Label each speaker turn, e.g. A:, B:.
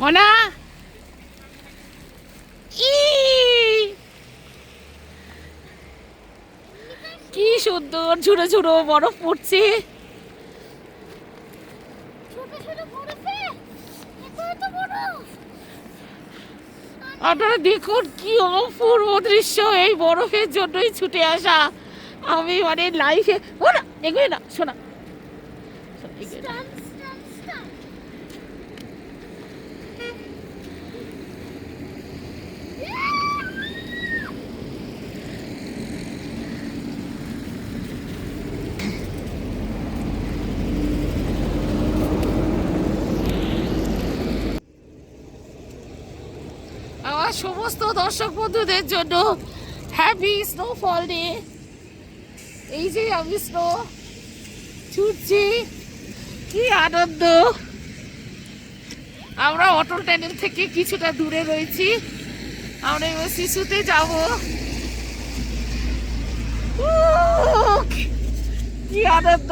A: মোনা? ই! কি সুন্দর ঝুড়ো ঝুড়ো বরফ পড়ছে। আপনারা দেখুন কি অপূর্ব দৃশ্য এই বরফের জন্যই ছুটে আসা। আমি মানে লাইফে ও না এগোয় না শোনা। শোনা, এগোয় না। আমার সমস্ত দর্শক বন্ধুদের জন্য হ্যাপি স্নোফল ডে এই যে আমি স্নো ছুটছি, কি আনন্দ। আমরা অটল ট্যানেল থেকে কিছুটা দূরে রয়েছি। আমরা এবার শিশুতে যাব। কি আনন্দ।